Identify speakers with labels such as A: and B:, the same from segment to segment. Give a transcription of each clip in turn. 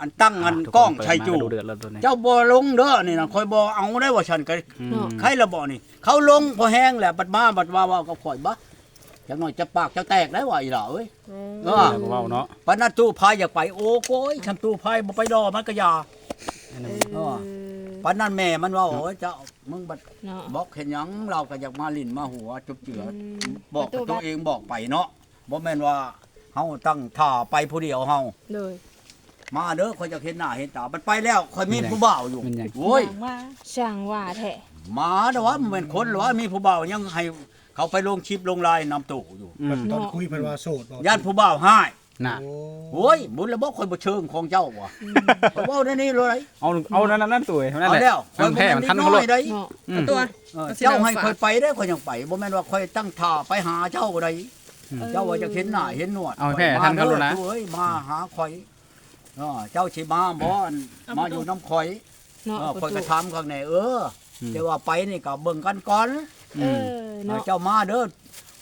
A: อันตั้งอัน
B: ทุ
A: กล้อง
B: คนเปิด
A: ชัย
B: มา
A: จู
B: ก็ดูเดือดแล้วตัวนี้
A: เจ้าบ่ลงเด้อนี่นะคอยบ่เอาได้ว่าฉันก็
B: อืม
C: เนาะ
A: ใครละบ่นี่ เขาลงพอแห้งแหละบัดมาบัดว่าว่ากับข่อยบ่จังหน่อยจะปากจะแตกได้ว่าอีหล่าเอ้ยเออ
B: แล้วก็เว้าเนาะ
A: ปานนั้นตู้พายอยากไปโอ้โกยฉันตู้พายบ่ไปดอมันก็อยา
B: อันนั้น
A: เออปานนั้นแม่มันว่าโอ้ยเจ้ามึงบัด
C: เนาะ
A: บอกเห็นหยังเราก็อยากมาลิ้นมาหัวจุบเจืออ
C: ม
A: บอก
C: ประตู
A: กับตัว
C: บ้าน
A: เองบอกไปเนาะบ่แม่นว่าเฮาตั้งท่าไปผู้เดียวเฮา
C: โดย
A: มาเด้อคอยจะเห็นหน้าเห็นตา มันไปแล้วคอยมีผู้บ่าวอยู่
B: มันหยัง
A: โอ้ย
C: ช่างว่าแท้
A: มาเด้อวะมันเป็นคนหรือว่ามีผู้บ่าวยังให้เขาไปลงคลิปลงไลน์นำตู่อยู่
B: อืม
D: ตอนคุยเพิ่นว่าโสดบ่
A: ญาติผู้บ่าวให้
B: น่ะ
D: โอ้
A: โอ้ยบุญแล้วบ่คอยบ่เชิงของเจ้าวะข่อยเว้าในนี้เลย
B: เอาเอานั่นนั่นนั่นตัวเท่านั้น
A: เอา
B: แหละ
A: แล้ว
B: มันแพ้มันทัน
A: น้
B: เขา
A: อ
B: เลยย
A: ได้
C: เนาะ
B: อืม
E: ตัว
A: เออเจ้าให้คอยไปได้อคอยยังไปบ่แม่นว่าคอยตั้งท่าไปหาเจ้าใดเจ้าว่าจะเห็นหน้าเห็นหนวด
B: เอาให้แพ้ทันเขาเลยนะ
A: เอ้ยมาหาคอย เออเจ้าสิมาบ่อนมาอยู่น้ำคอย
C: เนาะ
A: เออ
C: ประ
A: คอย
C: ตู
A: กระทำข้างในเอออ
B: ม
A: แต่ว่าไปนี่ก็เบิ่งกันก่อน
C: เออ
A: เออ
C: เนาะ
A: เจ้ามาเด้อ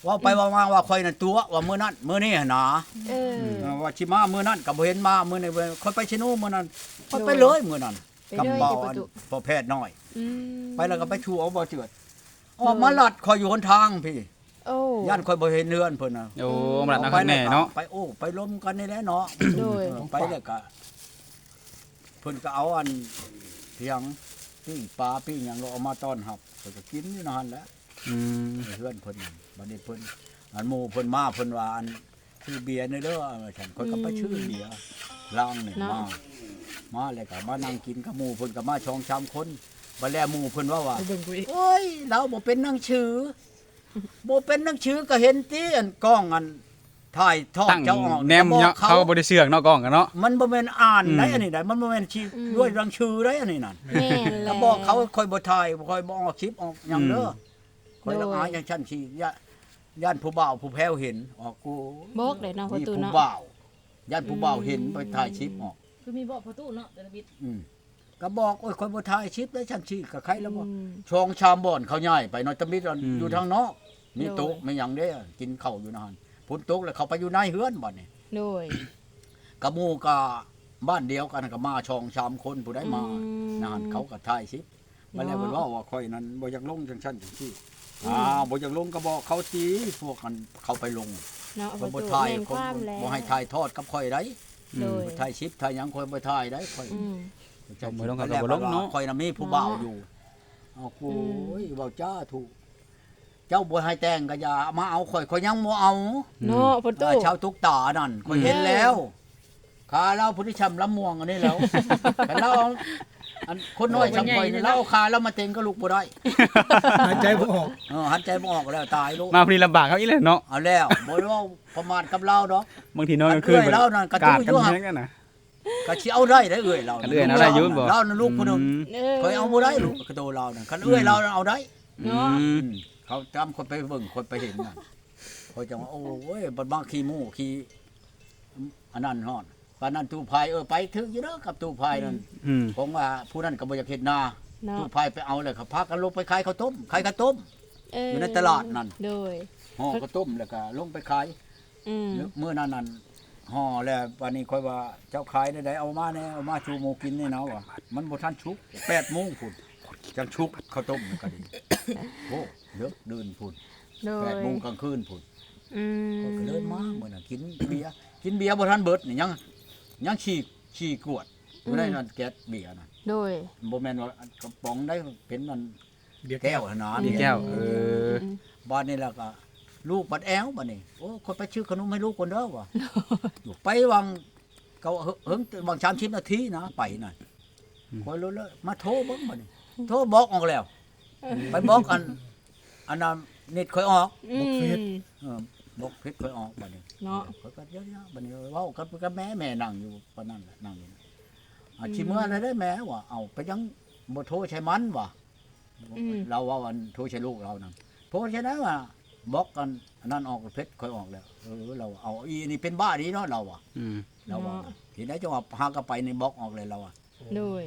A: ว่าไปว่ามาว่าคอยน่ะตัวว่ามื้อนั้นมื้อนี้หั่นนะ
C: เออ
A: เออว่าสิมามื้อนั้นก็บ่เห็นมามื้อนี้เว้ยคอยไปชิโนมื้อนั้นคอยไป
C: โดย
A: เลยมื้อนั้น
C: ไปเลย
A: กำเบา
C: ที่ป
A: อั
C: ระ
A: น
C: ตู
A: พอแพทย์น้อย
C: อืม
A: ไปแล้วก็ไปชูเอาบ่เจือดออกมาลัดคอยอยู่หนทางพี่
C: โอ้
A: ย่านคอยบ่เห็นเรือนเพิ่นน่ะ
B: โอ้มันละนะครับแน่เนาะ
A: ไปโอ้ไปล้มกันนี่แหละเนาะ
C: โดย
A: เออไปแล้วก็เพิ่นก็เอาอันเพียงปิ้งปลาปิ้งหยังเราเอามาต้อนรับเพิ่นก็กินอยู่นั่นแหละ
B: อืม
A: เพื่อนเพิ่นบัดนี้เพิ่นอันหมู่เพิ่นมาเพิ่นว่าอันชื่อเบียร์นี่เด้อฉันคนก็ไปชื่อเบียร์ล่างนี่มามาแล้วก็มานั่งกินกับหมู่เพิ่นก็มาชองชามคนบัดแล้วหมู่เพิ่นว่าว่า
E: ไปเบิ่งกูอีก
A: โอ้ย เราบ่เป็นนังชื่อ บ่เป็นนังชื่อก็เห็นติอันกล้องอันถ่ายทอด
B: ตั้ง
A: เจ้าออก
B: แนม
A: ก็บอก
B: เนาะเขาบ่ได้เสือกเนาะกล้องกันเนาะ
A: มันบ่แม่นอ่านได้
B: อืม
A: อันนี้ได้มันบ่แม่นชื่อด้วยรังชื่อได้อันนี้นั่น
C: แม่นแล้
A: แล้ววบอกเขาค่อยบ่ถ่ายบ่ค่อยบ่ออกคลิปออกหยังเด้อค่อยละ
C: โดย
A: อายอย่างฉันสิย่าย่านผู้บ่าวผู้แพ้วเห็นออกกู
C: บอกเลยเนาะประ
A: นี่
C: ตู
A: ผู้
C: เนาะ
A: บ่าวย่านผู้บ่าวเห็นไปถ่ายคลิปออก
E: คือมีบอกประตูเนาะแต่ละบิด
A: อืมก็บอกโอ้ยค่อยบ่ถ่ายคลิปได้ฉันสิกับใครแล้วบ่
C: อืม
A: ชองชามบ่อนเขาย้ายไปเนาะตะมิดอัน
B: อืม
A: อยู่ทางนอก มี
C: โดย
A: โต๊ะมีหยังเด้อกินข้าวอยู่นานพุ่นโต๊ะแล้วเขาไปอยู่ในเฮือนบ่นี่
C: โดย
A: กะหมู่ก็บ้านเดียวกันก็มาชองชามคนผู้ใดมา
C: อืม
A: นานเขาก็ถ่ายคลิปมาแล้ว
C: เนาะ
A: เพิ่นว่าว่าข่อยนั้นบ่อยากลงจังซั่นจังซี่อ่าบ่อยากลงก็บอกเขาสิพวกกันเขาไปลง
C: เนาะป
A: เขา
C: ระ
A: บ่
C: ตู
A: ถ่าย
C: แม่น
A: เขา
C: ความแล้ว
A: บ่ให้ถ่ายทอดกับข่อยได้
C: โดย
A: ถ่ายคลิปถ่ายหยังข่อยบ่ถ่ายได้ข่อย
C: อืม
B: บ่ลงก็บ่ลงเนาะ
A: ข่อยน่ะมีผู้บ่าวอยู่เอากูโอ้ยเว้าจ้าถูก เจ้าบ่ให้แต่งก็อย่ามาเอาข่อยข่อยยังบ่เอา
C: เนาะประตู
A: แต่ชาวทุกตานั่นข่อยเห็นแล้วขาเราผู้ที่ชำลำม่วงอันนี้แล้วแต่เราเอาอันคนน้อยชำข่อยนี่เราเอาขาเรามาเต็งก็ลุกบ่ได้
D: หายใจบ่ออก
A: เออหันใจบ่ออกแล้วตายลูก
B: มาพอดีลำบากเขาอีเลยเนาะ
A: เอาแล้วบ่ได้เว้าประมาทกับเราดอก
B: บางทีนอนกลางคืน
A: เอื้อยเรานั่นกระตุ้
B: กาด
A: ย
B: กัน
A: อยู่ครับ
B: แฮงกันน่ะ
A: ก็สิเอาได้ได้เอื้อยเรา
B: กันเอื้อยเอาได้อยู่บ่
A: เรานั่นลูกผู้หนึง
B: อืม
C: เออ
A: เคยเอาบ่ได้ลูกกระโดเรานั่นคันเอื้อยเราเอาได้
C: เนาะ
B: อืม
A: อืม เขาตามคนไปเบิ่งคนไปเห็นนั่นเขาจังว่าโอ้ยบัดมาขี้หมูขี้อันนั้นฮอดปานนั้นตู้พายเออไปถึงอยู่เด้อกับตู้พายนั่น
B: อืม
A: ผมว่าผู้นั้นก็บ่อยากเฮ็ดนา
C: เนาะ
A: ตู้พายไปเอาเลยเขาพากันลงไปขายข้าวต้มขายข้าวต้ม
C: เออ
A: อยู่ในตลาดนั่น
C: โดย
A: ห่อข้าวต้มแล้วก็ลงไปขาย
C: อืม
A: เมื่อนั้นนั้นห่อแล้ววันนี้ค่อยว่าเจ้าขายได้ๆเอามาแน่เอามาชูหมูกินนี่เนาะว่ะมันบ่ทันชุก8โมงพุ่น จังชุกข้าวต้มนี่ก็ดีโอ้เยอะเดินพุ่น
C: โดย
A: 8โมงกลางคืนพุ่น
C: อื
A: ข้อยก็
C: ม
A: เดินมามื้อน่ะกินเบียร์กินเบียร์บ่ทันเบิดนี่ยังยังฉีกฉีกกวดอยู่ในนั้นแก๊สเบียร์น่ะ
C: โดย
A: บ่แม่นว่ากระป๋องได้เป็นมัน
D: เบียร์
A: แก้
D: แก้
A: ว
D: ว
A: หั่นนะ
B: มีแก้ว เออ
A: บ้านนี่แล้วก็ลูกบัดแอวบัดนี้โอ้คนไปชื่อขนมให้ลูกคนเด้อว่ะอยู่ไปวังเขาเฮิงบางชามชิมนาทีนะไปหน่อย
B: อืม
A: คอยรู้แล้วมาโทรบอกบัดนี้ โทรบอกออกแล้ว ไปบอกอัน อันนั้นนิดค่อยออก
C: อืม
A: เออบอกเพชรค่อยออกบัดนี้
C: เนาะ
A: ค่อยก็เยอะๆบัดนี้เว้ากับกับแม่แม่นั่งอยู่ปานนั้นแหละนั่งอยู่อาชิเมื่ออะไรได้แม่ว่ะเอาไปยังบ่โทรใช้มันว่ะ
C: อืม
A: เราว่าวันโทรใช้ลูกเรานั่นโทรใช้นั้นว่าบอกกันอันนั้นออกเพชรค่อยออกแล้วเออเราเอาอีนี่เป็นบ้าดีเนาะเราอะ
B: อืม
A: เราว่าทีไหนจังหวะหากนไปในบล็อกออกเลยเราอะ
C: โดย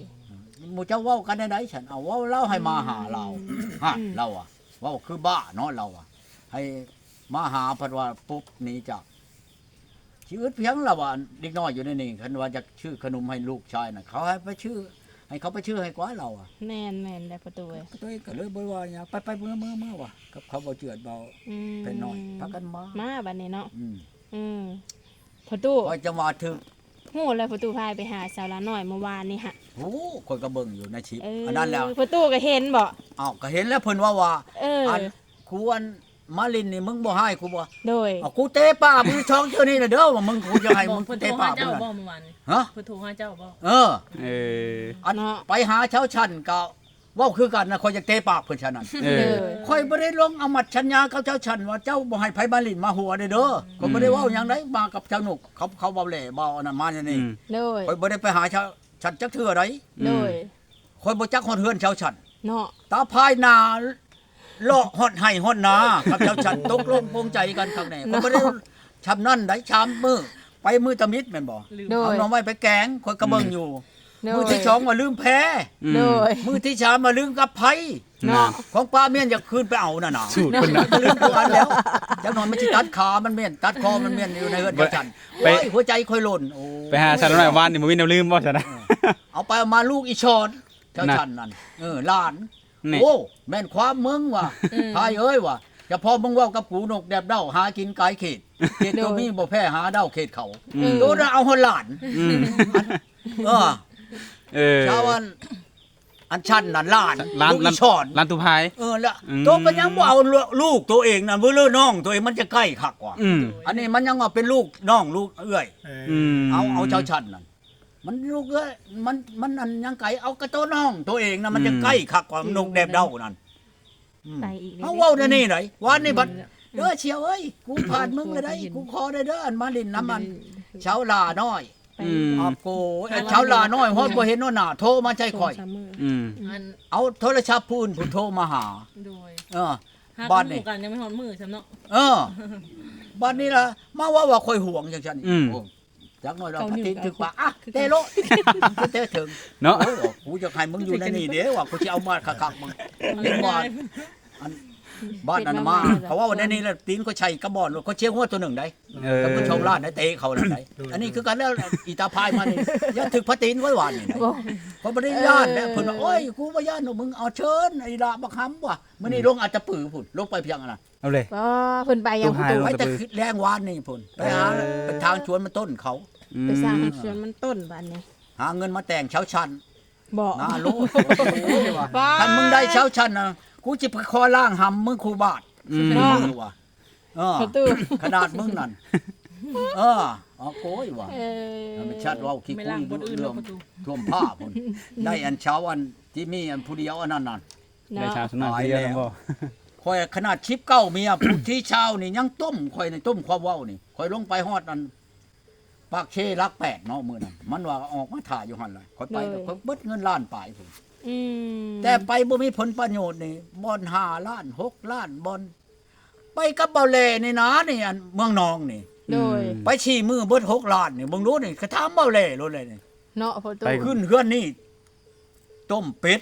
A: หมู่เจ้าเว้ากันได้ไหนฉันเอาเว้าเล่าให้มาหาเราฮะ
C: อืม
A: เราอะเว้าคือบ้าเนาะเราอะ ให้มาหาเพัดว่าปุ๊บหนีจากชีวิตเพียงละว่าเด็กน้อยอยู่ในนี่คันว่าจะชื่อขนมให้ลูกชายน่ะเขาให้ไปชื่อ ให้เขาไปชื่อให้กว่าเราอะ
C: แม่นแม่นได้ประตูเอ้ย
A: ตัวเองก็เลยบ่ว่าหยังไปไปเมื่อเมื่อเมื่อว่ะกับเขาบ่เจือดเบา
C: อืม
A: เป็นน้อยพักกันมา
C: มาบัดนี้เนาะ
A: อืม
C: อืมประตู
A: พอจะมาถึง
C: ฮู้แล้วประตูพายไปหาสาวละน้อยเมื่อวานนี่ฮะ
A: โอ้คนก็เบิ่งอยู่ในชิป
C: เออ
A: อั
C: อั
A: นนั้นแล้ว
C: ประตูก็เห็นบ่
A: อ้าวก็เห็นแล้วเพิ่นว่าว่า
C: เอออ
A: อันควรมาลินนี่มึงบ่ให้กูบ่
C: โดย
A: เอากูเตะป้ามึงช่องเท่านี้น่ะเด้อว่ามึงกูจะให้มึง
E: เพิ่นโทร
A: เตะ
E: หา
A: ป้ามึ
E: เจ้างบ่
A: น่ะ
E: เมื่อวานนี้
A: ฮะ
E: เพิ่นโทรหาเจ้าบ่
A: เออ
B: เออ
A: อัน
C: เนาะ
A: ไปหาเช้าชันก็ เว้าคือกันนะคอยจะเตะปากเพิ่นฉะนั้น
B: เอ
C: เอ
B: อ
C: อ
A: คอยบ่ได้ลงเอามัดชัญญากับเจ้าชันว่าเจ้าบ่ให้ไผมาลินมาหัวเด้อเด้อคอยบ่ได้เว้าหยังไดมากับเจ้าหนุกเขาเขาเว้าแหล่เว้าอันนั้นมาอย่าง
B: อื
A: นี้
B: ม
C: โดย
A: คอยบ่ได้ไปหาเช้าชันจักเทื่อใด
C: โดย
A: คอยบ่จักฮอดเฮือนเช้าชัน
C: เนาะ
A: ตาพายนาเลาะฮอดให้ฮอดนากับเจ้าชันตกลงปลงใจกันข้างในคอยบ่ได้ชำนั่นได้ชามมือไปมือตะมิดแม่นบ่
E: ลืม
C: โด
A: เอา
C: ย
A: น้องไว้ไปแกงคอยกระเบิ่งอยู่
C: โด
A: มือยที่สองว่าลืมแพ้
B: อืม
C: โดย
A: มือที่สามมาลืมกับไผ
C: เนาะ
A: ของป้าเมียนอยากคืนไปเอาน่ะนะ
B: สูตรเพิ่นน่ะ
A: จะลืมตัวกันแล้วจักหน่อยมันสิตัดขามันเมียนตัดคอมันเมียนอยู่ในเฮือนเจ้าจัน
B: ไป
A: โอ้ยหัวใจค่อยหล่นโอ้
B: ไปหาสารหน่อยวานนี่บ่มีแนวลืมบ่ซะนะ
A: เอาไปเอามาลูกอีชอนเจ้าจันนั่นเออหลาน
B: นี่
A: โอ้แม่นความมึงว่ะพายเอ้ยว่ะจะพอมึงเว่ากับกูนกแดบเด้าหากินไก่เขตเขตตัวมีบ่แพ้หาเด้าเขตเขา
B: อืม
A: ตัวน่ะเอาหนหลาน
B: อืม
A: เออ
B: เออ
A: ชาวอันอันชันนั่นหลาน
B: ร้าน
A: ลูก
B: ร้า
A: อี
B: น
A: ชอน
B: ร้านตุพาย
A: เออละ
B: อืม
A: ตัวมันยังบ่เอาลูกตัวเองนะเพื่อเลือน้องตัวเองมันจะใกล้คักกว่า
B: อืม
A: อันนี้มันยังว่าเป็นลูกน้องลูกเอื้อย
D: เออ
B: อืม
A: เอาเอาเจ้าชันนั่นมันลูกเอ้ยมันมันนั่นยังไก่เอากระโตน้อง ตัวเองนะมันจะใกล้คักกว่านกแดบเด้านั่นอืม
C: ไปอีกเลย
A: เอาเว้าได้นี่ไหนวันนี้บัดเด้อเชียวเอ้ยกูผ่านมึงเลยได้กูขอได้เด้ออันมาลินน้ำมัน เช้าลาน้อย
C: ไป
B: อืม
A: ออกโกไอ้เช้าลาน้อยฮอดบ่เห็นว่าหน้าโทรมาใจข่อย
C: สงสามมื้อ
B: อืม
E: อัน
A: เอาโทรศัพท์พูนผู้โทรมาหา
E: โดย
A: เออ
E: หา
A: บ้าน
E: ห
A: นี่
E: มู่กันยังไม่ฮอดมือซำเนาะ
A: เออบัดนี้ล่ะมาว่าว่าคอยห่วงจังซั่น
B: อืม
A: โจักหน่อยเราพัดทินถึกปากอะเตะโลเตะถึง
B: เนาะ
A: โอ้กูจะให้มึงอยู่ในนี่เด้ว่ากูสิเอามาคักๆมึง เล่นบ้านอัน บ้านนั้นมาเขาว่าวันนี้แหละตีนก็ใช้กระบอกเขาเชี่ยหัวตัวหนึ่งได้
B: เออ
A: แล้วก็ชมร้านได้เตะเขาแล้วได้อันนี้คือการแล้วอีตาพายมานี่อย่าถึกพัดตีนไว้หวานนี่นะ
C: บ่
A: เขาบ่ได้ญาติแล้วเพิ่นว่าโอ้ยกูบ่ญาติหนูมึงเอาเชิญไอ้ดาบักหำว่ะมื้อนี้ลงอาจจะปือพุ่นลงไปเพียงอันนั้น
B: เอาเลย
C: บ่เพิ่นไปยัง
B: ตู้
C: ประ
B: หาย
C: ตู
B: ลง
A: ไว้แต่คือแรงวานนี่พุ่นไปหาไปทางชวนมันต้นเขา
B: อืม
C: ไปสร้างให้สวนมันต้นบัดนี้
A: หาเงินมาแต่งเช้าชัน
C: บ่
A: หนาโลด
C: ว้า
A: ท่านมึงได้เช้าชันนะ กูจะไปคอล่างหำมึงครูบาท
B: อืม
A: มึงว่ะเออ
C: ประตู
A: ขนาดมึงนั่นเออเอาโกยว่ะ
C: เออ
A: มันชัดเว่าขี้
E: ไม่
A: คุ
E: ล้าง
A: ย
E: บนอื่น
A: เรื่
E: แล้
A: อ
E: ว
A: ง
E: ประตู
A: ท่วมผ้าพุ่น ได้อันเช้าอันที่มีอันผู้เดียวอันนั้นนั่น
B: ได้
C: เนาะ
B: ชาวสนานเดียวกันบ่
A: คอยขนาดชิปเก้าเมีย ผู้ที่เช้านี่ยังต้มคอยในต้มความเว้านี่คอยลงไปฮอดอันปากเชรักแปดเนาะมื้อนั้นมันว่าออกมาถ่ายอยู่หั่นเลยคอยไปแล้วคอยเบิดเงินล้านปลายพุ่น
C: อืม
A: แต่ไปบ่มีผลประโยชน์นี่บอนห้าล้านหกล้านบอนไปกับเบาแลนี่นะนี่อันเมืองนองนี่
C: โดย
A: ไปชี้มือเบิดหกล้านนี่เบิ่งรู้นี่กระทำเบาแลรู้เลยนี่
C: เนาะประตู
B: ไป
A: ขึ้นเฮือนนี่ต้มเป็ด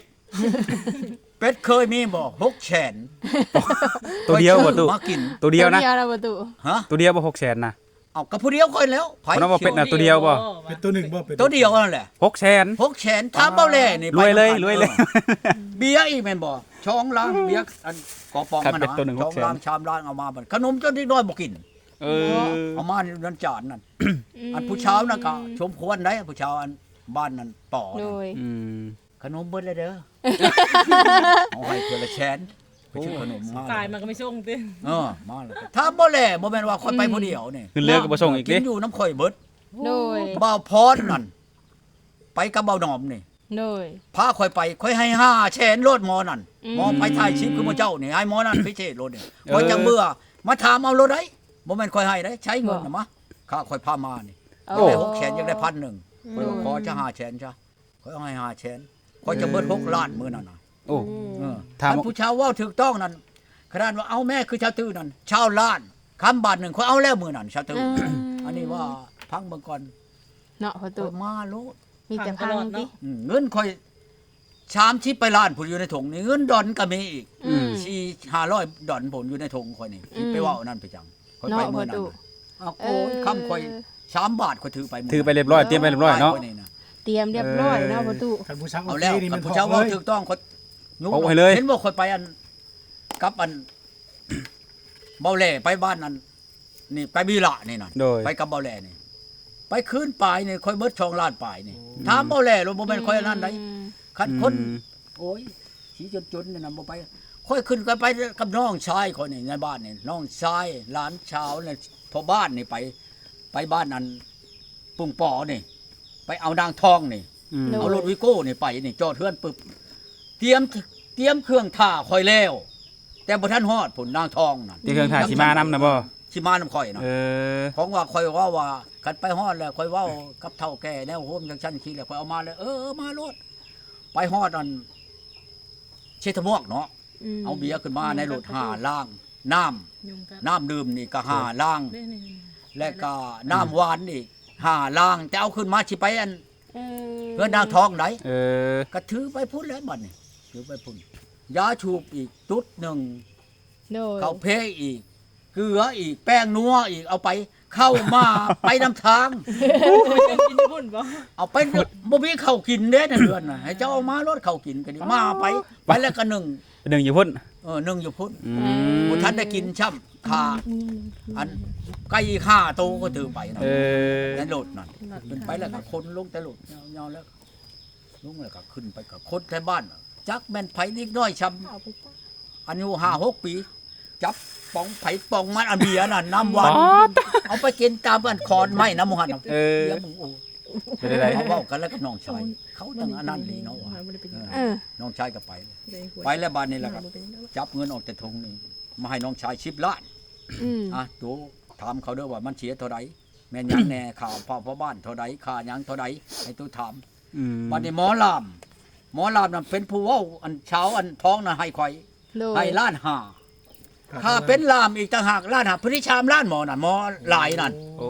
A: เป็ดเคยมีบ่หกแสน
B: ตัวเดียวบ่
A: ข้อ
B: ตู้
A: มากิน
B: ตัวเดียวนะ
C: เดียวนะประตู
A: ฮะ
B: ตัวเดียวบ่600,000นะ
A: เอากับผู้เดียวค่อยแล้วไผ
B: คนนั้นบ่เป็ดน่ะตัวดียวบ่
D: เป็นตัวหนึ่งบ่เป็น
A: ตัวเดียวนั่นแหละ
B: 600,000
A: หกแสนถามเบาแลนี่
B: รวยเลย
A: ไปนำกัน
B: รวยเลย
A: ออเบียร์อีกแม่นบ่ช่องล้างเบียร์อันกอปอง
B: ครับ
A: มัน
B: เป็ดตัวหนึ่ง
A: ช่อง
B: หกแสน
A: ล้างชามล้างเอามาบัดขนมจนที่น้อยบ่กิน
B: เออ
A: เอามาในนันจานนั่นอันผู้เช้านั่นก็ชมควรได้ผู้เช้าอันบ้านนั่นป่อ
C: โด
A: นั่น
C: ย
B: อืม
A: ขนมเบิดเลยเด้อ เอาให้เพื่อละแชน ไปชื่อขนมมา
E: ตายมันก็ไม่ส่งติ
A: เออมาแล้วถ้าบ่แลบ่แม่นว่าคนไปผู้เดียวนี่
B: ขึ้นเรือก็บ่ส่งอีก
A: กิ
B: ดิ
A: นอยู่น้ำข่อยเบิด
C: โดย
A: บ่าวพรนั่นไปกับบ่าวหนอมนี่
C: โดย
A: พาข่อยไปข่อยให้ห้าแชนโลดหมอนั่น
C: อืม
A: หมอไปถ่ายชิปคือหมอเจ้านี่ให้หมอนั่นพิเศษโลดนี่ข่อยจังเบื่อมาถามเอาโลดได้บ่แม่นข่อยให้ได้ใช้เงินน่ะมะข้าข่อยพามานี่
C: โอ้
A: ได้หกแสนยังได้พันหนึ่งข่อยว่าขอจะห้าแสนจ้ะข่อยเอาให้ห้าแสนข่อยจะเบิดหกล้านมื้อนั่นน่ะ
B: โอ้
A: เออ
B: ถาม
A: ท่านผู้ชาวเว่าถูกต้องนั่นขนาดว่าเอาแม่คือชาวตื้อนั่นชาวล้านคำบาทหนึ่งข่อยเอาแล้วมื้อนั่นชาวตื้อออันนี้ว่าพังเบิ่งก่อน
C: เนาะประตู
A: ข่อยมาโลด
C: มีแต่พังติ
A: อืมเงินข่อยชามที่ไปล้านผมอยู่ในถุงนี่เงินดอนก็มีอีก
C: อืม
A: สี่ห้าร้อยดอนผมอยู่ในถุงข่อยนี่
C: อืม
A: ไปเว่าเอานั่นไปจังข่อยไป
C: เนาะ
A: มื้อ
C: ประ
A: นั้น
C: ตู
A: น่ะเอาโอ้ยคำข่อยสามบาทข่อยถือไป
B: ถือไปเรียบร้อยเตรียมไปเรียบร้อยเนาะ
A: ข่นี่
C: เตรียมเรียบร้อยเนาะประตู
D: คันผู้ชักโอ
A: เอา
D: เค
A: แล้ว
D: นี่
A: กั
D: มั
A: บ
D: น
A: ผู้
D: ถอ
A: เจ้า
D: ด
A: ว่า
D: เลย
A: ถูกต้องข่อย นู้
B: เอาไว้เลย
A: เห็นบ่ข่อยไปอันกับอัน เบาแหล่ไปบ้านนั้นนี่ ไปบีละนี่น่ะ
B: โดย
A: ไปกับเบาแหล่นี่ ไปคืนปลายนี่ข่อยเบิดช่องล้านปลายนี่ถามเบาแหล่ลงบ่แม่นข่อยอันนั้นไดคันคน
B: อืม
A: โอ้ยสีจนๆนี่นะบ่ไป ค่อยขึ้นกันไปกับน้องชายคนนี่ในบ้านนี่น้องชายหลานชาวเนี่ยพอบ้านนี่ไป ไปบ้านนั้นปุ่งปอนี่ ไปเอานางทองนี่
B: อืม
C: โดย
A: เอารถวิโก้นี่ไปนี่จอดเทือนปึ๊บ เตรียมเตรียมเครื่องท่าคอยแล้ว แต่บ่ทันฮอดผลนางทองนั่น
B: ที่เครื่องถ่ายสิมานำนะบ่
A: สิมานำข่อยน่ะ
B: เออ
A: ของว่าคอยว่าว่าคันไปฮอดแล้วคอยเว้ากับเฒ่าแก่แนวโฮมจังซั่นขี้แล้วคอยเอามาเลยเออเออมาโลดไปฮอดอันเชตมวกเนาะ
C: ม
A: เอาเบียร์ขึ้นมาในรถหาล่าง น้ำ
E: ยุงกัด
A: น้ำดื่มนี่ก็หาล่าง
E: เด้นี่
A: และก็น้ำหวานอีกหาล่าง แต่เอาขึ้นมาสิไปอัน
C: เออ
A: เพื่อนนางทองไหน
B: เออ
A: ก็ถือไปพุ่นแล้วบัดนี่ ถือไปพุ่นยาชูบอีกตุ๊ดหนึ่ง
C: โดย
A: เขาเพอีก เกลืออีกแป้งนัวอีกเอาไปเข้ามา ไปนำทาง
E: กินญี่ปุ่นบ่
A: เอาไปบ่มีข้าวกินเด้ในเดือนน่ะให้เจ้าเอามารถข้าวกินก็ดีมาไป ไปแล้วก็หนึ่ง
B: หนึ่งอยู่พุ่น
A: เออหนึ่งอยู่พุ่น
B: อื
C: เอ
B: ม
C: อ
A: บ่ทันได้กินช่ำขาอันไก่ฆ่าโตก็ถือไปนะ
B: เออ
A: ในรถนั่น ขึ้นไปแล้วก็คนลงแต่รถยาวๆแล้วลงแล้วก็ขึ้นไปกับคนในบ้าน จักแม่นไผนิดน้อยช้ำอายุห้าหกปี จับปองไผปองมันอันเบียร์น่ะน้ำหวาน
B: ป๊อด
A: เอาไปกินตามอันคอนไม้น้ำหมัน
B: เออ
A: เดี๋ยวมึงโอ้
B: เป็นอะไร
A: เขาเว้ากันแล้วก็น้องชายเขาตั้งอันนั้นนี่เนาะว่ะ
E: บ่ได้เป็น
A: เออ
C: เออ
A: น้องชายก็ไป
E: ได้หวย
A: ไปแล้วบ้านนี้แหละครับ
E: บ่เป็นแล้ว
A: จับเงินออกจากถุงนี่มาให้น้องชายชิบล้าน
C: อืม
A: อะดูถามเขาเด้อว่ามันเสียเท่าใดแม่นหยังแน่ข่าวพ่อพ่อบ้านเท่าใดค่าหยังเท่าใดให้ตู้ถาม
B: อืม
A: บัดนี้หมอลาม หมอลามนั่นเป็นผู้เว้าอันเช้าอันท้องน่ะให้ข่อย
C: โดย
A: ให้ล้านห้าถ้าเป็นลามอีกต่างหากล้านห้าพฤติชามล้านหมอน่ะหมอหลายนั่น
B: โอ้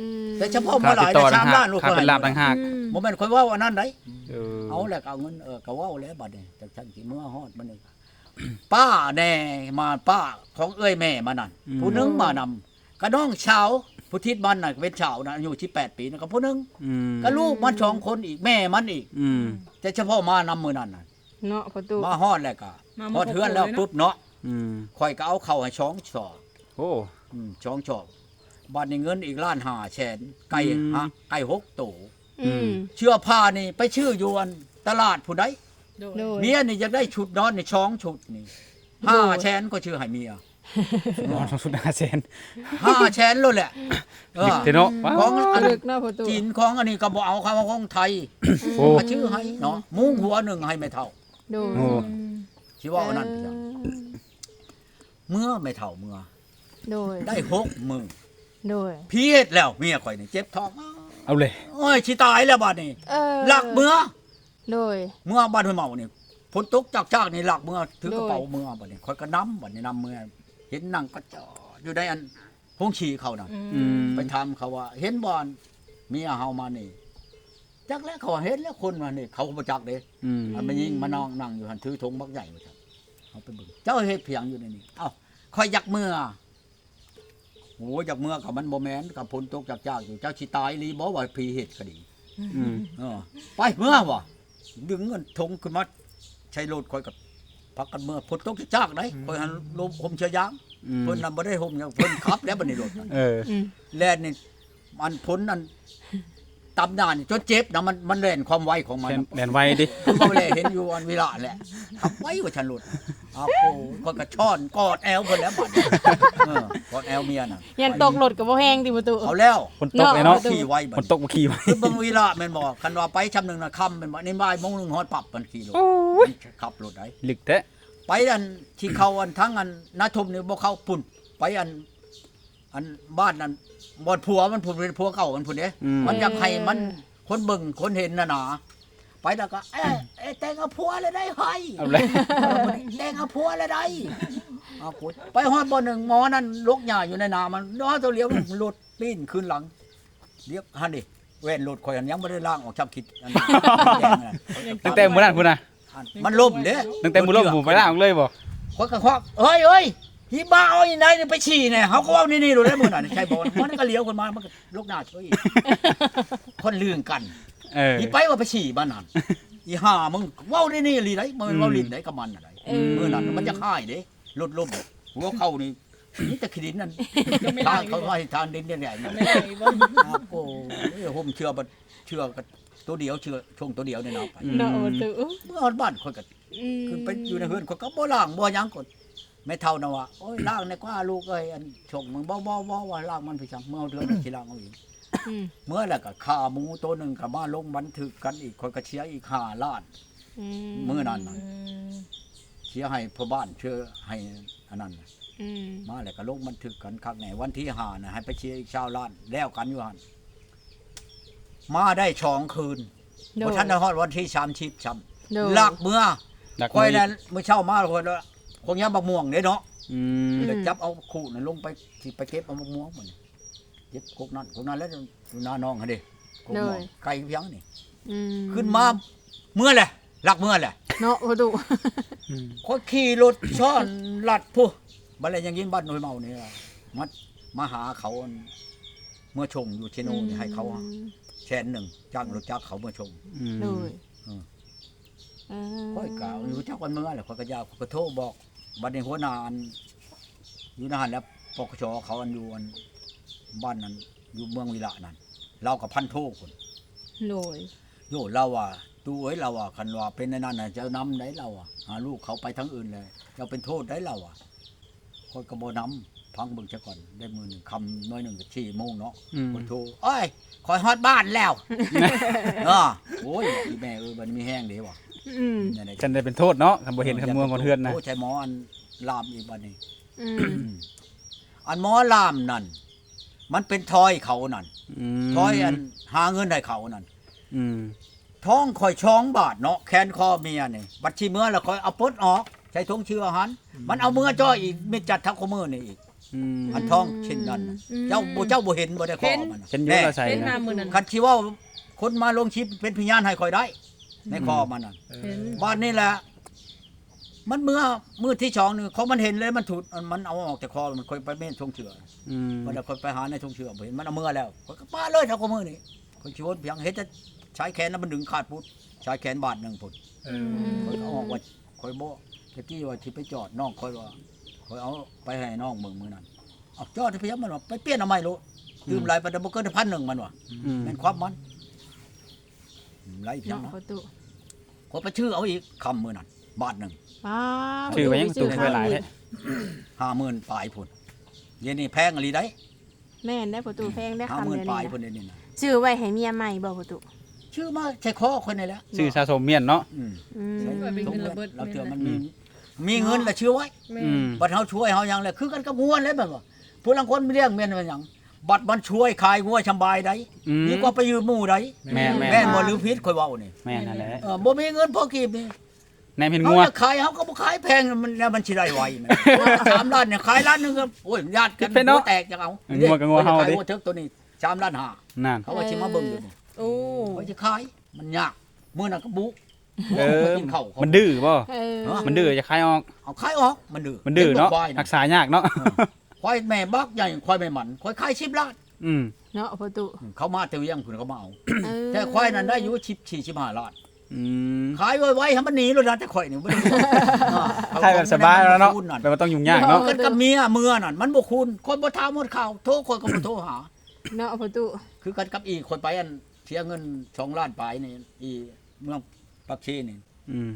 C: อืม
A: แต่เฉพาะหมอ
B: ค่า
A: ห
B: ติ
A: ลา
B: ด
A: ย
B: ต่อ
A: แต่
B: ต่า
A: ชางม
B: หา
A: ล้ากนลูก
B: ค่าเป็นลามต่างหาก
C: อืม
A: บ่แม่นข่อยเว้าอันนั้นได้
B: เออ
A: เอาแล้วก็เอาเงินเออก็เว้าแล้วบัดนี้จากฉันสิเมื่อฮอดมันนี่ ป้าแน่มาป้าของเอ้ยแม่มานั่นผู้หนึงมานำก็น้องชาว ผู้ทิศมันน่ะเป็นชาวนะอายุ18ปีนะก็ผู้หนึง
B: อืม
A: ก็ลูกมันสองคนอีกแม่มันอีก
B: อืม
A: แต่เฉพาะมานำมือนั่นน่ะ
C: เนาะประตู
A: มาฮอดแล้วก็ฮอดเทือนแล้วปุ๊บเนาะ
B: อืม
A: ข่อยก็เอาเข้าให้ช้องสอบ
B: โอ้
A: อืมช้องสอบบัดนี้เงินอีกล้านห้าแสนไก่
B: อืม
A: ฮะไก่หกตัว
C: อืม
A: เชื่อผ้านี่ไปชื่ออยู่อันตลาดผู้ใด
E: โดย
C: โดย
A: เมียนี่จะได้ชุดนอนในช้องชุดนี่ห้าแสนก็ชื่อให้เมีย
B: นอนสุดาเซน
A: ห้าแสนเลยแหละเออ
B: เทโนะว้า
A: ข
B: ว
A: องอัน
C: ลึกเนาะประตู
A: จีนของอันนี้ก็บอกเอาคำว่าของไทย
B: โอ้
A: ก็ชื่อให้เนาะมุ้งหัวหนึ่งให้ไม่เท่า
C: โดย
B: โอ้
A: ชื่อว่าอันนั้นเพียงเมื่อไม่เท่าเมื่อ
C: โดย
A: ได้หกมือ
C: โดย
A: พีเฮ็ดแล้วเมียข่อยนี่เจ็บท้อง
B: เอาเลย
A: โอ้ยชิตายแล้วบัดนี้
C: เออ
A: หลักเมื่อ
C: โดย
A: เมื่อบ้านห้วยเมานี่ฝนตกจากจากนี่หลักเมื่อถือกระเป๋า
C: โดย
A: เมื่อบัดนี้ข่อยก็นํบัดนี้นํเมื่อ เห็นนั่งก็จอดอยู่ในอันพงชีเขาน่ะ
B: อืม
A: ไปถามเขาว่า เห็นบอลเมียเฮามานี่จักแล้วเขาว่าเห็นแล้วคนมานี่ เขาก็บ่จักเด้
B: อืม
A: มันมายิงมานองนั่งอยู่หันถือธงบักใหญ่มาครับเอาไปเบิ่งเจ้าเฮ็ดเพียงอยู่ในนี้เอ้าคอยอยากเมื่อโอ้อยากเมื่อกับมันบ่แม่นกับพลตกจากจากอยู่เจ้าสิตายลีบ่ว่าพีเฮ็ดก็ดี
B: อืม
A: เออไปเมื่อว่ะดึงเงินธงขึ้นมาใช้รถคอยกับ พักกันเมื่อพลตกจากจากได้คอยหันลมห่มเชยยาง
B: อืม
A: เพิ่นน่ะบ่ได้ห่มหยังเพิ่นขับแล้วบัดนี้รถน่ะ
B: เออ
C: อืม
A: แล่นนี่มันพ้นนั่นตำนานจนเจ็บนะมันมันเล่นความไวของมัน
B: แลน
A: นะ
B: แลนไวดิ
A: คือเขาเลยเห็นอยู่อันเวลาแหละทำไว้ว่าฉันหลุด อ้าวโอ้ก็กระช่อนกอดแอลคนแล้วบัดนี้เออกอดแอลเมียน่ะ
C: ยันตกรถกับบ่แห้งติประตู
A: เอาแล้ว
B: ฝนตกเลยเนาะ
C: เนาะ
A: ขี่ไว้บั
B: ฝ
A: ด
B: นตกมาขี่ไว้
A: คือเบิ่งเวลาแม่นบอกคันว่าไปชำหนึงน่ะค่ำเป็นบ่ในบ่ายโมงหนึงฮอดปรับมันขี่รถ
B: โอ้ย
A: มันขับรถได้
B: ลึกแท้
A: ไปอันที่เขาอันทั้งอันนาทุมนี่บ่เข้าปุ่น ไปอัน อันบ้านนั้นบ่อนผัวมันพุ่นเป็นผัวเก่ามันพุ่นเด้
B: อืม
A: มันอยากให้มันคนเบิ่งคนเห็นน่ะหนา ไปแล้วก็เอ๊ะเอ๊ะแต่งเอาผัวเลยได้ให้
B: เอาเลย
A: แต่งเอาผัวเลยได้เอาคุยไปฮอดบ่หนึ่งหมอนั่นลกหญ้าอยู่ในนามันน้อตัวเลี้ยวหลุดปีนขึ้นหลังเรียบหันดิแว่นหลุดข่อยอันยังบ่ได้ล้างออกชับคิดอันนี้แดงนั่น
B: ตั้งแต่มื้อนั้นพุ่นน่ะ
A: อันมันล่มเด้
B: ตั้งแต่มื้อลงผมไปล่างเลยบ่
A: ข่อยก็ควักเฮ้ยเอ้ยฮีบ้าเอาอีไหนนี่ไปฉี่เนี่ยเขาก็เว่านี่นี่รู้ได้หมดอะใช่บ่มันก็เลี้ยวคนมา มันก็ลูกหน้าช่วยคนลืงกัน
B: เออ
A: อีไปว่าไปฉี่บ้านนั่นอีห่ามึงเว้าได้นี่ลีได้มันเว้าลิ้นได้กับมันอะไร
C: เออ
A: เมื่อนั้นมันจะค่ายเด้ลดลมหัวเข้านี่นี่แต่ขี้ดินนั่นทางเขาให้ทานดินเนี่ยแหละ
E: ไม่ได้บ่
A: ครับโอ้ยผมเชื่อบ่เชื่อกับตัวเดียวเชื่อช่วงตัวเดียวเนี่ยเนาะไป
C: เนาะประตู
A: เมื่อฮอดบ้านคนก็
C: อืม
A: คือไปอยู่ในเฮือนคนก็บ่ล้างบ่หยังกดไม่เท่านะว่าโอ้ยล้างในกว่าลูกเอ้ยอันชงมึงบ่บ่บ่ว่าล้างมันพี่จังเมื่อเอาเดือนสิล้างเอาอีก
C: อืม
A: เมื่อแล้วก็ฆ่าหมูตัวหนึงก็มาลงบันทึกกันอีกคนก็เชียร์อีก5ล้าน
C: อืม
A: มื้อนั้นน่ะเชียร์ให้พ่อบ้านเชื่อให้อันนั้นน่ะ
C: อืม
A: มาแล้วก็ลงบันทึกกันครั้งไหนวันที่ห้าน่ะให้ไปเชียร์อีกชาวล้านแล้วกันอยู่หั่นมาได้ชองคืน
C: โด
A: บ่
C: ย
A: ทันได้ฮอดวันที่30ช้ำ
C: โดย
A: หลักเมื่อ
B: ดัก
A: คอย
B: มื
A: นั้นเมื่อเช้ามาคนละคงยามบักม่วงเด้เนาะ
B: อืม
A: เลยจับเอาขู่นั่นลงไปที่ไปเก็บเอาบักม่วงมัน เก็บกกนั่นกกนั่นแล้วดูหน้าน้องหั่นเด้กกม่วงไก่เพียงนี่
C: อืม
A: ขึ้นมาเมื่อแหละหลักเมื่อแหละ
C: เนาะประตู
B: อืม
A: คนขี่รถช้อนลัดผู้บัดอะไรยังยินบ้านหน่วยเมานี่ล่ะมามาหาเขาอันเมื่อชงอยู่เชโนนี่ให้เขาแสนหนึ่งจ้างรถจักรเขาเมื่อชง
B: อืม
C: โดย
A: อืม
C: อ่า
A: ค่อยกล่าวอยู่จักวันเมื่อแหละค่อยก็ยาวค่อยก็โทรบอกบัดนี้หัวหน้าอันอยู่นานแล้วปกชเขาอันอยู่อัน บ้านนั้นอยู่เมืองวิระนั่นเรากับพันโทคน
C: โดย
A: โยเราว่าตูเอ้ยเราว่าคันว่าเป็นในนั้นน่ะจะนำได้เราอะหาลูกเขาไปทั้งอื่นเลยจะเป็นโทษได้เราอะค่อยก็บ่นำพังเบิ่งซะก่อนได้มือหนึ่งคำน้อยหนึ่งก็ชี้โมงเนาะ
B: อืม
A: คนโทรเอ้ยคอยฮอดบ้านแล้วเออโอ้ยอีแม่เอ้ยบัดนี้มีแห้งเด้ว่ะ
C: อืม
A: นั่นแหละ
B: ฉันได้เป็นโทษเนาะคันบ่เห็นคันเมืองก่อนเทือนนะ
A: โอ้ใช่หมออันลามอีกบัดนี้
C: อืม
A: อันหมอลามนั่น มันเป็นทอยเขานั่น
B: ม
A: ทอยอันหาเงินให้เขานั่น
B: อืม
A: ท้องคอยช้องบาทเนาะแขนคอเมียนี่บัดชีเมื่อแล้วคอยเอาปลดออกใช้ทงเชื่อหันมันเอามือจ้อยอีกมีจัดทักขมือนี่อีก
B: อืม
A: อันท้องเช่นนั้นน่ะเจ้าบ่เจ้าบ่เห็นบ่ได้คอมันน่ะ
B: ฉันอยุ่
A: แน่
B: เราใส่
E: เห็น
B: นะ
E: มามื้อนั้น
A: คันชีว่าคนมาลงชิปเป็นพยานให้คอยได้ในคอมันน่ะ
E: เห็น
A: บ้านนี่แหละ มันเมื่อมือที่สองนี่เขามันเห็นเลยมันถูดมันเอาออกจากคอมันคอยไปเม่นทงเชื่อ
B: อืม
A: มันเอาคนไปหาในทงเชื่อบ่เห็นมันเอามือแล้วข้อยก็ป้าเลยเท่ากับมือนี่คนชีวตเพียงเฮ็ดจะใช้แขนแล้วมันดึงขาดพุทธใช้แขนบาทหนึ่งพุทธ
D: เอ
C: อื
D: อ
C: ม
A: คอยเอาออกว่าคอยโบตะกี้ว่าที่ไปจอดน้องคอยว่าคอยเอาไปให้น้องเมืองมือนั้นเอาจอดที่พยับมันว่าไปเปลี่ยนเอาไม่รู้ยืมไรไปดับเบิลเกินพันหนึ่งมันว่ะ
B: อืม
A: แม่นความมันไรเพียง
C: เนาะ
A: นะ
C: ประตู
A: คอยไปชื่อเอาอีกคำมือนั้น บาทหนึ่ง
C: ป้า
B: ชื่อไว้ยังตู่ไว้หลายแท้
A: ห้าหมื่นปลายพุ่นเดี๋ยวนี้แพงอะไรได้
C: แม่นได้ประตูแพงได้
A: ห้า
C: คำ
A: หมื่น
C: เดียว
A: ปลาย
C: นี้
A: พุ่น
C: นะ
A: เดี๋ยวนี้นะ
C: ชื่อไว้ให้เมียใหม่บ่ประตู
A: ชื่อมาใช้คอคนนี่แหละ
B: ชื่อสะสมเมียนเนาะ
A: อืม
C: อืม
A: ใช้
E: ว่าเป็น
A: ตรง
E: เงิน
A: เล
E: ระเบิด
A: ยเราเตือนมัน
B: อื
A: มี
B: ม
A: มีเงินและชื่อไว้
E: แม่
B: อืม
A: บัดเฮาช่วยเฮาหยังแหละคือกันกับงัวเลยแบบว่าผู้ลังคนไม่เลี้ยงเมียนมันหยังบัดมันช่วยขายงัวสำบายได้
B: อืม
A: ดีกว่าไปยืมหมู่ได้
B: แม่นแม่น
A: แม่นบ่หรือพิษข่อยเว้านี่
B: แม่นนั่นแหละ
A: เออบ่มีเงินพอกีบนี่
B: แนมเห็น
A: เฮา
B: งัว
A: จะขายเฮาก็บ่ขายแพงมันแล้วมันสิได้ไวแม่สามล้านเนี่ยขายล้านหนึงก็โอ้ยญาติกัน
B: เป็นเนาะ
A: หัวแตกจังเอา
B: งัวกับงัวเฮาดิ
A: ขยงัวเทิกตัวนี้สามล้านห้า
B: นั่น
A: เขาว่าสิมาเบิ่งอยู่นี่
E: โอ้
A: เขาจะขายมันยากมื้อนั้นก็บุ
B: เออ
A: กินข้าวเขา
B: มันดื้อบ่
C: เออ
A: เนาะ
B: มันดื้อจะคายออก
A: เอาขายออกมันดื้อ
B: มันดื้อเนาะ
A: ควาย
B: รักษายากเนาะ
A: ควายแม่บักใหญ่ควายแม่หมันควายขาย10ล้าน
B: อืม
C: เนาะประตู
A: เขามาเตียงคุณเขามาเอา
C: เออ
A: แต่ควายนั้นได้อยู่ชิบสี่ชิบห้าล้าน
B: อืม
A: ขายไว้ไว้ให้มันหนีเลยนะแต่ควายนี่ไม่ได้
B: ใช่แบบสบายแล้วเนาะ
A: คุณนั่น
B: แบบว่าต้องยุ่งยาก
A: เอา
B: เนาะ
A: กันกับเมียเมื่อนั่นมันบ่คุณคนบ่ทามหมดข่าวโทรคนก็บ่โทรหา
C: เนาะประตู
A: คือกันกับอีกคนไปอันเสียเงินสองล้านไปนี่อีเมืองปักชีนี่
B: อืม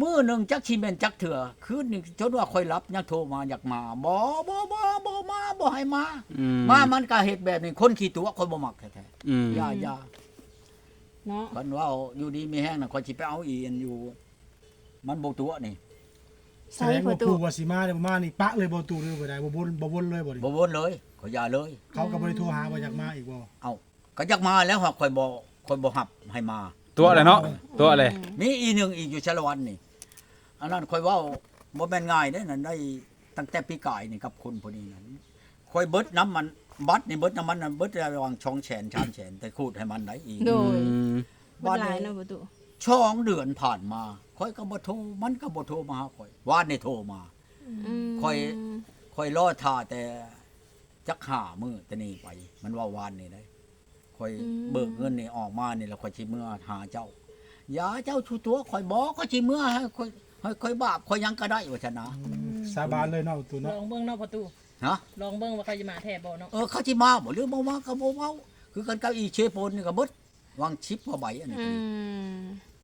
A: มื้อหนึงจักชีเมนจักเถื่อคืนนึงจนว่าค่อยรับยังโทรมาอยากมาบ่บ่บ่บ่มาบ่ให้มา
B: อืม
A: มามันก็เฮ็ดแบบนี้คนขี้ตัวคนบ่มักแท้
B: อืม
A: ๆอย่าอย่า
C: เนาะ
A: คันว่าอยู่ดีมีแห้งน่ะคอยสิไปเอาอีอันอยู่ มันบ่ตัวนี่
D: แส
C: ใส่
D: ดง
C: ป
D: ว่า
C: ระตู
D: ผู้วาสิมาเนี่ยมานี่ปะเลยบ่ตูเลยบ่ได้บ่วนบ่วนเลยบ่ดิ
A: บ่วนเลยขอยอย่าเลย
D: เขาก็บ่ได้โทรหาว่าอยากมาอีกบ่
A: ก็อยากมาแล้วครับคอยบ่คอยบ่หับให้มา
B: ตัวอะไรเนาะตัวอะไร
A: มีอีหนึงอีกอยู่ชาละวันนี่อันนั้นคอยเว้าบ่แม่นง่ายเด้นั่นได้ตั้งแต่ปีกายนี่กับคนพวกนี้นั้น คอยเบิดน้ำมันบัตรนี่เบิดน้ำมันนั่นเบิดระหว่างช่องแสนชามแสนแต่คูดให้มันได้อีก
C: โดย
B: อืม
C: บ่หลายเนาะประตู
A: ช่องเดือนผ่านมาคอยก็บ่โทรมันก็บ่โทรมาหาคอยวานนี่โทรมา
C: ม
A: ค่อยคอยรอท่าแต่จักหามือแต่นี่ไป มันว่าวานนี่ได้คอยเบิกเงินนี่ออกมานี่แล้วคอยชิเมื่อหาเจ้าอย่าเจ้าชูตัวคอยบอกก็ชิเมื่อให้คอยให้คอยบาปคอยยังก็ได้ว่าชนะ
D: สาบานเลยเนาะประตู
E: ล
D: เนาะ
E: องเบิ่งเนาะประตู
A: ฮะ
E: ลองเบิ่งว่าเขาจะมาแท้บ่เนาะ
A: เออเขาชิมาบ่หรือบ่มาก็บ่เว้าคือกันกับอีเชโปนนี่ก็เบิดวางชิปพอใบอันนี้
C: อื
A: ก็ดี
C: ม